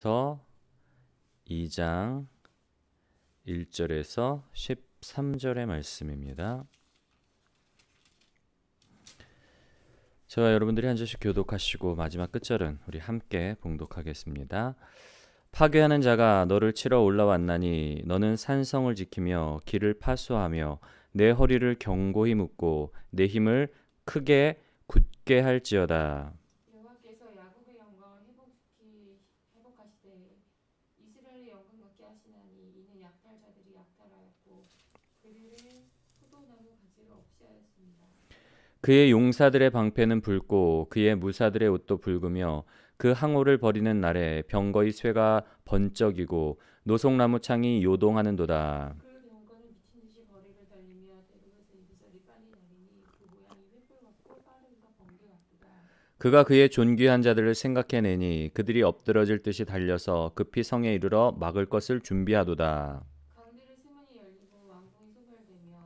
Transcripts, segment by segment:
서 2장 1절에서 13절의 말씀입니다. 저와 여러분들이 한 절씩 교독하시고 마지막 끝절은 우리 함께 봉독하겠습니다. 파괴하는 자가 너를 치러 올라왔나니 너는 산성을 지키며 길을 파수하며 내 허리를 견고히 묶고 내 힘을 크게 굳게 할지어다. 여호와께서 야곱의 영광을 회복시 회복하시되 이스라엘의 영광 얻게 하시나니 이는 약탈자들이 약탈하였고 그들을 포도나무 가지를 없이 하였습니다. 그의 용사들의 방패는 붉고 그의 무사들의 옷도 붉으며 그 항우를 버리는 날에 병거의 쇠가 번쩍이고 노송나무 창이 요동하는도다. 그 경건은 미친 듯이 거리를 달리며 대륙에서 이리저리 빨리 나리니 그 모양이 횃불 같고 빠름과 번개 같도다. 그가 그의 존귀한 자들을 생각해내니 그들이 엎드러질 듯이 달려서 급히 성에 이르러 막을 것을 준비하도다. 강들의 수문이 열리고 왕궁이 소멸되며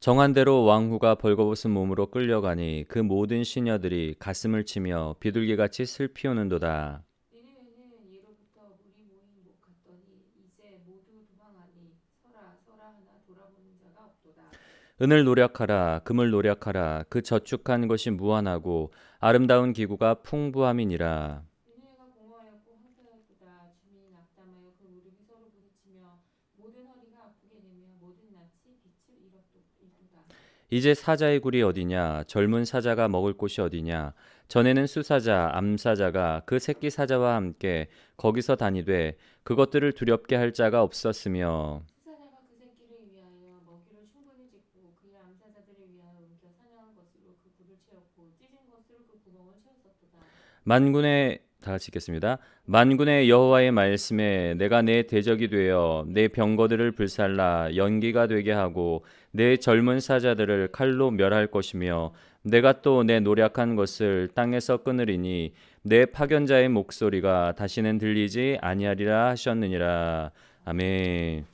정한 대로 왕후가 벌거벗은 몸으로 끌려가니 그 모든 시녀들이 가슴을 치며 비둘기같이 슬피 우는도다. 니느웨는 예로부터 물이 모인 목 같더니 이제 모두 도망하니 서라 서라 하나 돌아보는 자가 없도다. 은을 노력하라 금을 노력하라. 그 저축한 것이 무한하고 아름다운 기구가 풍부함이니라. 그. 이제 사자의 굴이 어디냐? 젊은 사자가 먹을 곳이 어디냐? 전에는 수사자 암사자가 그 새끼 사자와 함께 거기서 다니되 그것들을 두렵게 할 자가 없었으며 수사자가 그 새끼를 위하여 먹이를 충분히 짓고 그의 암사자들을 위하여 옮겨 사냥한 것으로 그 그. 만군의 다 같이 읽겠습니다. 만군의 여호와의 말씀에 내가 내 대적이 되어 내 병거들을 불살라 연기가 되게 하고 내 젊은 사자들을 칼로 멸할 것이며 내가 또 내 노력한 것을 땅에서 끊으리니 내 파견자의 목소리가 다시는 들리지 아니하리라 하셨느니라. 아멘.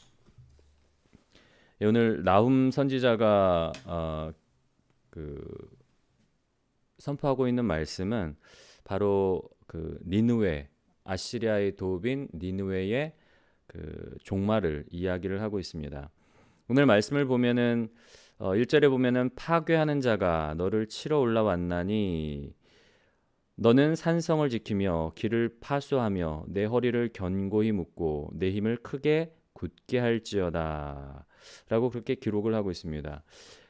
예, 오늘 나훔 선지자가 어, 그 선포하고 있는 말씀은 바로 그 니느웨 아시리아의 도읍인 니느웨의 그 종말을 이야기를 하고 있습니다. 오늘 말씀을 보면은 어 1절에 보면은 파괴하는 자가 너를 치러 올라왔나니 너는 산성을 지키며 길을 파수하며 내 허리를 견고히 묶고 내 힘을 크게 굳게 할지어다. 라고 그렇게 기록을 하고 있습니다.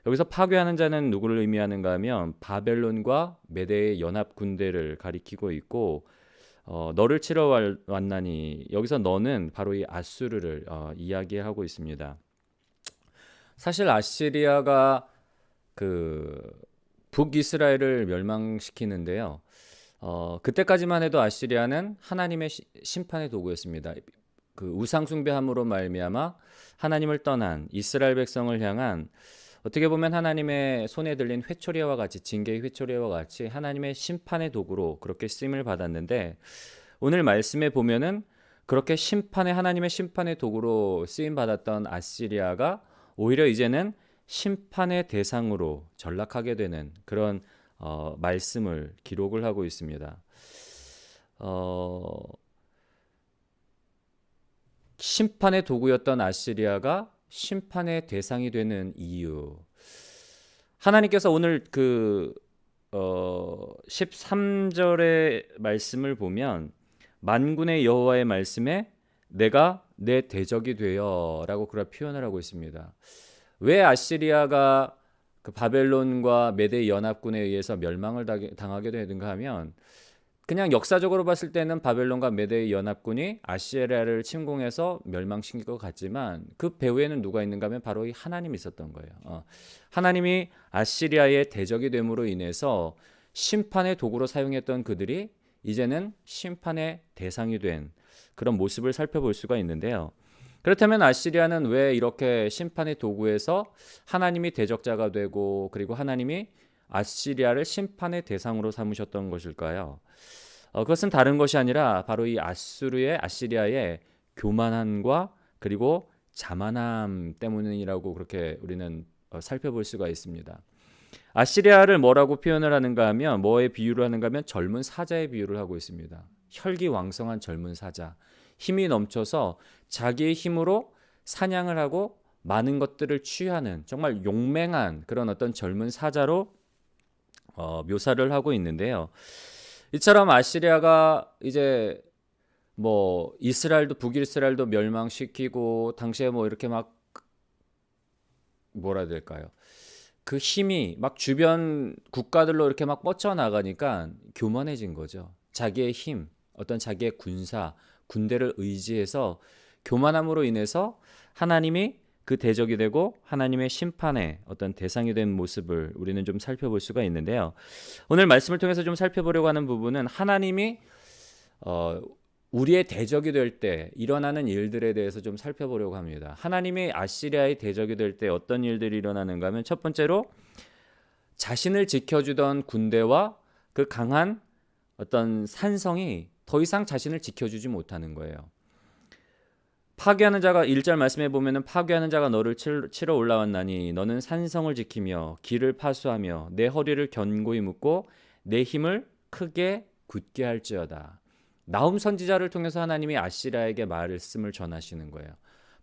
여기서 파괴하는 자는 누구를 의미하는가 하면 바벨론과 메대의 연합 군대를 가리키고 있고 어, 너를 치러 왔- 왔나니 여기서 너는 바로 이 아수르를 어, 이야기하고 있습니다. 사실 아시리아가 그 북이스라엘을 멸망시키는데요. 어, 그때까지만 해도 아시리아는 하나님의 시- 심판의 도구였습니다. 그 우상 숭배함으로 말미암아 하나님을 떠난 이스라엘 백성을 향한 어떻게 보면 하나님의 손에 들린 회초리와 같이 징계의 회초리와 같이 하나님의 심판의 도구로 그렇게 쓰임을 받았는데 오늘 말씀에 보면은 그렇게 심판의 하나님의 심판의 도구로 쓰임 받았던 아시리아가 오히려 이제는 심판의 대상으로 전락하게 되는 그런 어, 말씀을 기록을 하고 있습니다. 어, 심판의 도구였던 아시리아가 심판의 대상이 되는 이유. 하나님께서 오늘 그 어, 13절의 말씀을 보면 만군의 여호와의 말씀에 내가 내 대적이 되어라고 그렇게 표현을 하고 있습니다. 왜 아시리아가 그 바벨론과 메대 연합군에 의해서 멸망을 당- 당하게 되는가 하면 그냥 역사적으로 봤을 때는 바벨론과 메대 연합군이 아시리아를 침공해서 멸망시킨 것 같지만 그 배후에는 누가 있는가 하면 바로 이 하나님이 있었던 거예요. 어. 하나님이 아시리아의 대적이 됨으로 인해서 심판의 도구로 사용했던 그들이 이제는 심판의 대상이 된 그런 모습을 살펴볼 수가 있는데요. 그렇다면 아시리아는 왜 이렇게 심판의 도구에서 하나님이 대적자가 되고 그리고 하나님이 아시리아를 심판의 대상으로 삼으셨던 것일까요? 어, 그것은 다른 것이 아니라 바로 이 아수르의 아시리아의 교만함과 그리고 자만함 때문이라고 그렇게 우리는 어, 살펴볼 수가 있습니다. 아시리아를 뭐라고 표현을 하는가 하면 뭐에 비유를 하는가 하면 젊은 사자의 비유를 하고 있습니다. 혈기왕성한 젊은 사자, 힘이 넘쳐서 자기의 힘으로 사냥을 하고 많은 것들을 취하는 정말 용맹한 그런 어떤 젊은 사자로 어, 묘사를 하고 있는데요. 이처럼 아시리아가 이제 뭐 이스라엘도 북이스라엘도 멸망시키고 당시에 뭐 이렇게 막 뭐라 해야 될까요? 그 힘이 막 주변 국가들로 이렇게 막 뻗쳐 나가니까 교만해진 거죠. 자기의 힘, 어떤 자기의 군사, 군대를 의지해서 교만함으로 인해서 하나님이 그 대적이 되고 하나님의 심판의 어떤 대상이 된 모습을 우리는 좀 살펴볼 수가 있는데요. 오늘 말씀을 통해서 좀 살펴보려고 하는 부분은 하나님이 어, 우리의 대적이 될 때 일어나는 일들에 대해서 좀 살펴보려고 합니다. 하나님이 아시리아의 대적이 될 때 어떤 일들이 일어나는가 하면 첫 번째로 자신을 지켜주던 군대와 그 강한 어떤 산성이 더 이상 자신을 지켜주지 못하는 거예요. 파괴하는 자가 1절 말씀해 보면은 파괴하는 자가 너를 칠- 치러 올라왔나니 너는 산성을 지키며 길을 파수하며 내 허리를 견고히 묶고 내 힘을 크게 굳게 할지어다. 나훔 선지자를 통해서 하나님이 아시라에게 말씀을 전하시는 거예요.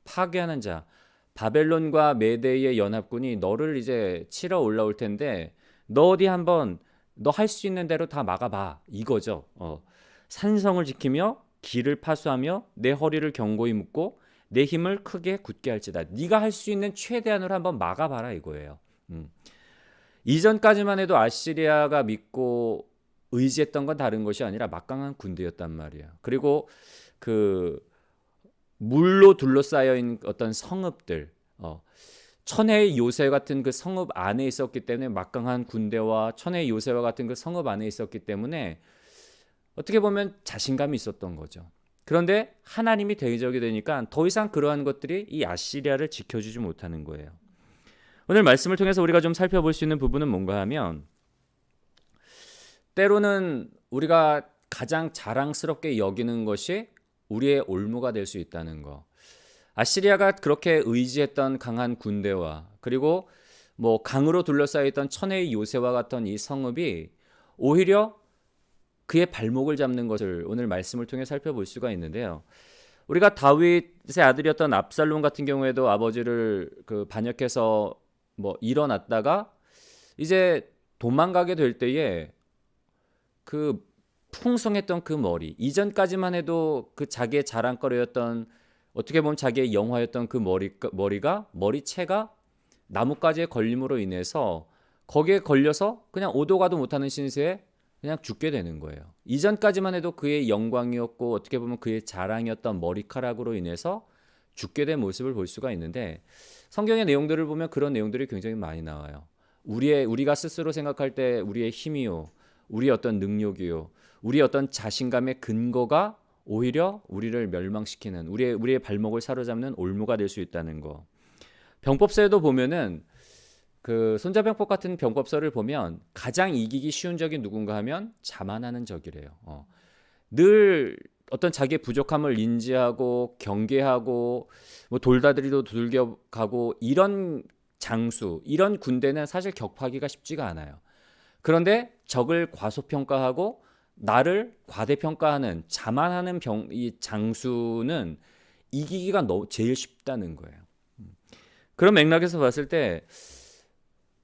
파괴하는 자, 바벨론과 메대의 연합군이 너를 이제 치러 올라올 텐데 너 어디 한번 너 할 수 있는 대로 다 막아봐 이거죠. 어. 산성을 지키며 길을 파수하며 내 허리를 견고히 묶고 내 힘을 크게 굳게 할지다. 네가 할 수 있는 최대한으로 한번 막아봐라 이거예요. 음. 이전까지만 해도 아시리아가 믿고 의지했던 건 다른 것이 아니라 막강한 군대였단 말이에요. 그리고 그 물로 둘러싸여 있는 어떤 성읍들, 어, 천혜의 요새 같은 그 성읍 안에 있었기 때문에 막강한 군대와 천혜의 요새와 같은 그 성읍 안에 있었기 때문에 어떻게 보면 자신감이 있었던 거죠. 그런데 하나님이 대적이 되니까 더 이상 그러한 것들이 이 아시리아를 지켜주지 못하는 거예요. 오늘 말씀을 통해서 우리가 좀 살펴볼 수 있는 부분은 뭔가 하면 때로는 우리가 가장 자랑스럽게 여기는 것이 우리의 올무가 될 수 있다는 거. 아시리아가 그렇게 의지했던 강한 군대와 그리고 뭐 강으로 둘러싸여 있던 천혜의 요새와 같은 이 성읍이 오히려 그의 발목을 잡는 것을 오늘 말씀을 통해 살펴볼 수가 있는데요. 우리가 다윗의 아들이었던 압살롬 같은 경우에도 아버지를 그 반역해서 뭐 일어났다가 이제 도망가게 될 때에 그 풍성했던 그 머리 이전까지만 해도 그 자기의 자랑거리였던 어떻게 보면 자기의 영화였던 그 머리 머리가 머리채가 나뭇가지에 걸림으로 인해서 거기에 걸려서 그냥 오도 가도 못하는 신세에 그냥 죽게 되는 거예요. 이전까지만 해도 그의 영광이었고 어떻게 보면 그의 자랑이었던 머리카락으로 인해서 죽게 된 모습을 볼 수가 있는데 성경의 내용들을 보면 그런 내용들이 굉장히 많이 나와요. 우리의 우리가 스스로 생각할 때 우리의 힘이요, 우리의 어떤 능력이요, 우리의 어떤 자신감의 근거가 오히려 우리를 멸망시키는 우리의 우리의 발목을 사로잡는 올무가 될 수 있다는 거. 병법서에도 보면은 그 손자병법 같은 병법서를 보면 가장 이기기 쉬운 적이 누군가 하면 자만하는 적이래요. 어. 늘 어떤 자기의 부족함을 인지하고 경계하고 뭐 돌다리도 돌격하고 이런 장수, 이런 군대는 사실 격파하기가 쉽지가 않아요. 그런데 적을 과소평가하고 나를 과대평가하는 자만하는 병, 이 장수는 이기기가 너, 제일 쉽다는 거예요. 음. 그런 맥락에서 봤을 때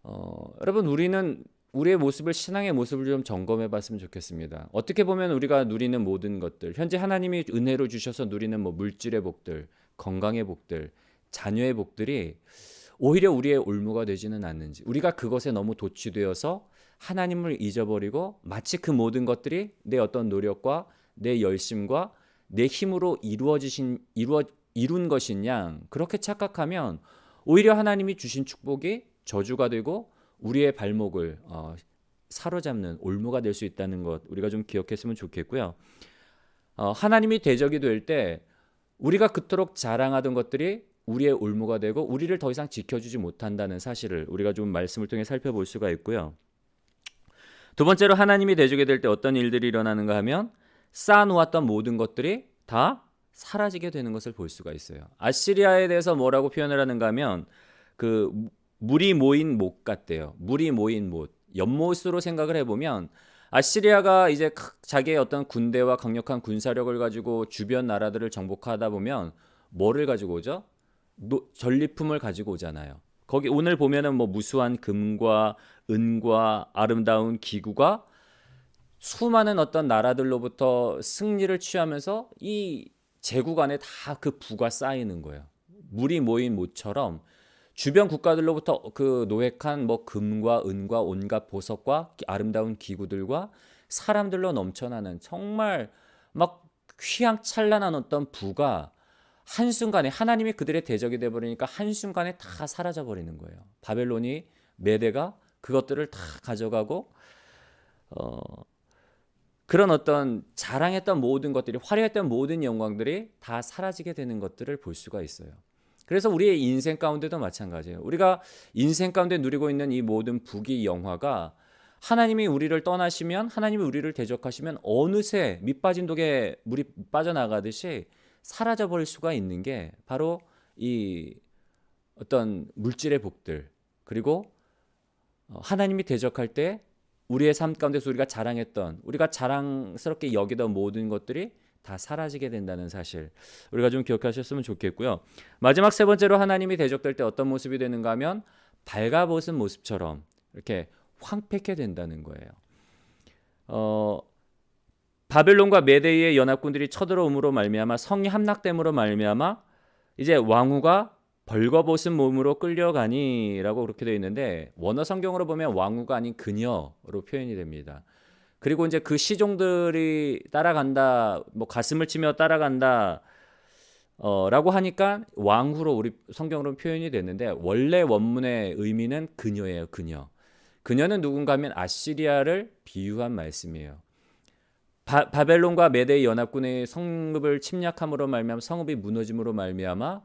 어, 여러분 우리는 우리의 모습을 신앙의 모습을 좀 점검해 봤으면 좋겠습니다. 어떻게 보면 우리가 누리는 모든 것들, 현재 하나님이 은혜로 주셔서 누리는 뭐 물질의 복들, 건강의 복들, 자녀의 복들이 오히려 우리의 올무가 되지는 않는지, 우리가 그것에 너무 도취되어서 하나님을 잊어버리고 마치 그 모든 것들이 내 어떤 노력과 내 열심과 내 힘으로 이루어지신 이루어 이룬 양 그렇게 착각하면 오히려 하나님이 주신 축복이 저주가 되고 우리의 발목을 어, 사로잡는 올무가 될 수 있다는 것 우리가 좀 기억했으면 좋겠고요. 어, 하나님이 대적이 될 때 우리가 그토록 자랑하던 것들이 우리의 올무가 되고 우리를 더 이상 지켜주지 못한다는 사실을 우리가 좀 말씀을 통해 살펴볼 수가 있고요. 두 번째로 하나님이 대적이 될 때 어떤 일들이 일어나는가 하면 쌓아놓았던 모든 것들이 다 사라지게 되는 것을 볼 수가 있어요. 아시리아에 대해서 뭐라고 표현을 하는가 하면 그 물이 모인 못 같대요. 물이 모인 못. 연못으로 생각을 해보면 아시리아가 이제 크- 자기의 어떤 군대와 강력한 군사력을 가지고 주변 나라들을 정복하다 보면 뭐를 가지고 오죠? 노- 전리품을 가지고 오잖아요. 거기 오늘 보면은 뭐 무수한 금과 은과 아름다운 기구가 수많은 어떤 나라들로부터 승리를 취하면서 이 제국 안에 다 그 부가 쌓이는 거예요. 물이 모인 모처럼 주변 국가들로부터 그 노획한 뭐 금과 은과 온갖 보석과 아름다운 기구들과 사람들로 넘쳐나는 정말 막 휘황찬란한 어떤 부가 한순간에 하나님이 그들의 대적이 돼 버리니까 한순간에 다 사라져 버리는 거예요. 바벨론이 메대가 그것들을 다 가져가고 어 그런 어떤 자랑했던 모든 것들이 화려했던 모든 영광들이 다 사라지게 되는 것들을 볼 수가 있어요. 그래서 우리의 인생 가운데도 마찬가지예요. 우리가 인생 가운데 누리고 있는 이 모든 부귀 영화가 하나님이 우리를 떠나시면 하나님이 우리를 대적하시면 어느새 밑빠진 독에 물이 빠져나가듯이 사라져 버릴 수가 있는 게 바로 이 어떤 물질의 복들 그리고 어, 하나님이 대적할 때 우리의 삶 가운데서 우리가 자랑했던 우리가 자랑스럽게 여기던 모든 것들이 다 사라지게 된다는 사실 우리가 좀 기억하셨으면 좋겠고요. 마지막 세 번째로 하나님이 대적될 때 어떤 모습이 되는가 하면 밝아벗은 모습처럼 이렇게 황폐케 된다는 거예요. 어, 바벨론과 메데이의 연합군들이 쳐들어옴으로 말미암아 성이 함락됨으로 말미암아 이제 왕후가 벌거벗은 몸으로 끌려가니라고 그렇게 되어 있는데 원어 성경으로 보면 왕후가 아닌 그녀로 표현이 됩니다. 그리고 이제 그 시종들이 따라간다, 뭐 가슴을 치며 따라간다, 어, 라고 하니까 왕후로 우리 성경으로 표현이 됐는데 원래 원문의 의미는 그녀예요, 그녀. 그녀는 누군가 하면 아시리아를 비유한 말씀이에요. 바, 바벨론과 메데의 연합군의 성읍을 침략함으로 말미암아 성읍이 무너짐으로 말미암아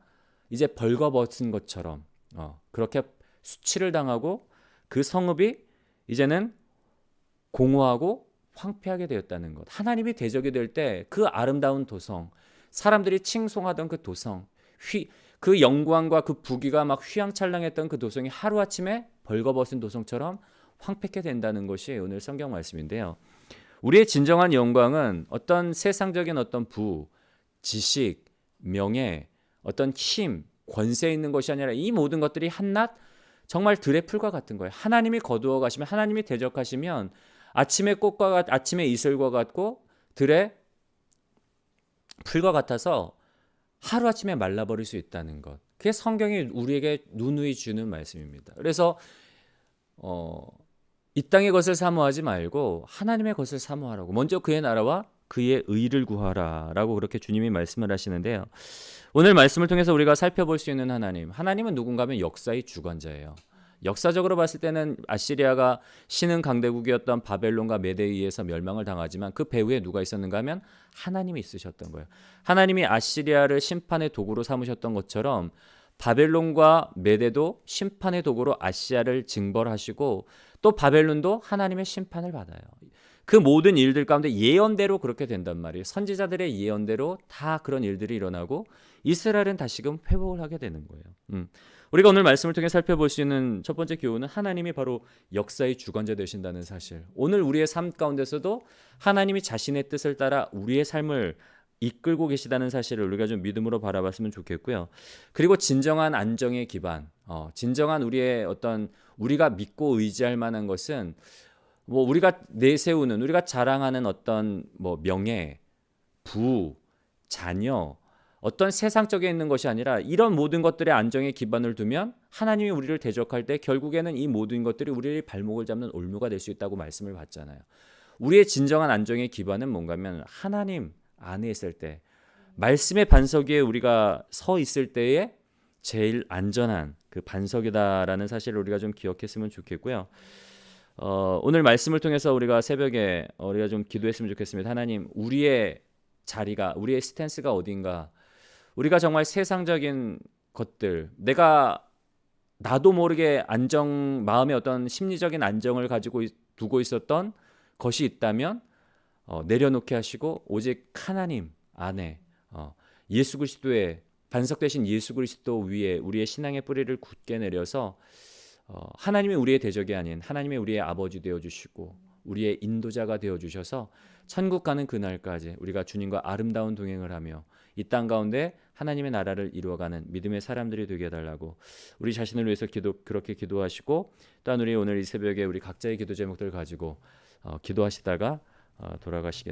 이제 벌거벗은 것처럼 어, 그렇게 수치를 당하고 그 성읍이 이제는 공허하고 황폐하게 되었다는 것. 하나님이 대적이 될 때 그 아름다운 도성, 사람들이 칭송하던 그 도성, 휘, 그 영광과 그 부귀가 막 휘황찬란했던 그 도성이 하루아침에 벌거벗은 도성처럼 황폐케 된다는 것이 오늘 성경 말씀인데요. 우리의 진정한 영광은 어떤 세상적인 어떤 부, 지식, 명예, 어떤 힘, 권세 있는 것이 아니라 이 모든 것들이 한낱 정말 들의 풀과 같은 거예요. 하나님이 거두어 가시면 하나님이 대적하시면 아침의 꽃과 같, 아침의 이슬과 같고 들의 풀과 같아서 하루아침에 말라버릴 수 있다는 것. 그게 성경이 우리에게 누누이 주는 말씀입니다. 그래서 어, 이 땅의 것을 사모하지 말고 하나님의 것을 사모하라고. 먼저 그의 나라와 그의 의를 구하라라고 그렇게 주님이 말씀을 하시는데요. 오늘 말씀을 통해서 우리가 살펴볼 수 있는 하나님. 하나님은 누군가 하면 역사의 주관자예요. 역사적으로 봤을 때는 아시리아가 신흥 강대국이었던 바벨론과 메데에 의해서 멸망을 당하지만 그 배후에 누가 있었는가 하면 하나님이 있으셨던 거예요. 하나님이 아시리아를 심판의 도구로 삼으셨던 것처럼 바벨론과 메데도 심판의 도구로 아시아를 징벌하시고 또 바벨론도 하나님의 심판을 받아요. 그 모든 일들 가운데 예언대로 그렇게 된단 말이에요. 선지자들의 예언대로 다 그런 일들이 일어나고 이스라엘은 다시금 회복을 하게 되는 거예요. 음. 우리가 오늘 말씀을 통해 살펴볼 수 있는 첫 번째 교훈은 하나님이 바로 역사의 주관자 되신다는 사실. 오늘 우리의 삶 가운데서도 하나님이 자신의 뜻을 따라 우리의 삶을 이끌고 계시다는 사실을 우리가 좀 믿음으로 바라봤으면 좋겠고요. 그리고 진정한 안정의 기반, 어, 진정한 우리의 어떤 우리가 믿고 의지할 만한 것은 뭐 우리가 내세우는 우리가 자랑하는 어떤 뭐 명예, 부, 자녀 어떤 세상적에 있는 것이 아니라 이런 모든 것들의 안정의 기반을 두면 하나님이 우리를 대적할 때 결국에는 이 모든 것들이 우리의 발목을 잡는 올무가 될 수 있다고 말씀을 받잖아요. 우리의 진정한 안정의 기반은 뭔가면 하나님 안에 있을 때 말씀의 반석 위에 우리가 서 있을 때에 제일 안전한 그 반석이다라는 사실을 우리가 좀 기억했으면 좋겠고요. 어, 오늘 말씀을 통해서 우리가 새벽에 우리가 좀 기도했으면 좋겠습니다. 하나님, 우리의 자리가, 우리의 스탠스가 어딘가, 우리가 정말 세상적인 것들, 내가 나도 모르게 안정, 마음의 어떤 심리적인 안정을 가지고 있- 두고 있었던 것이 있다면 어, 내려놓게 하시고 오직 하나님 안에 어, 예수 그리스도의 반석 대신 예수 그리스도 위에 우리의 신앙의 뿌리를 굳게 내려서 어, 하나님이 우리의 대적이 아닌 하나님의 우리의 아버지 되어 주시고 우리의 인도자가 되어 주셔서 천국 가는 그날까지 우리가 주님과 아름다운 동행을 하며 이 땅 가운데 하나님의 나라를 이루어가는 믿음의 사람들이 되게 해달라고 우리 자신을 위해서 기도 그렇게 기도하시고 또한 우리 오늘 이 새벽에 우리 각자의 기도 제목들 가지고 어, 기도하시다가 어, 돌아가시겠습니다.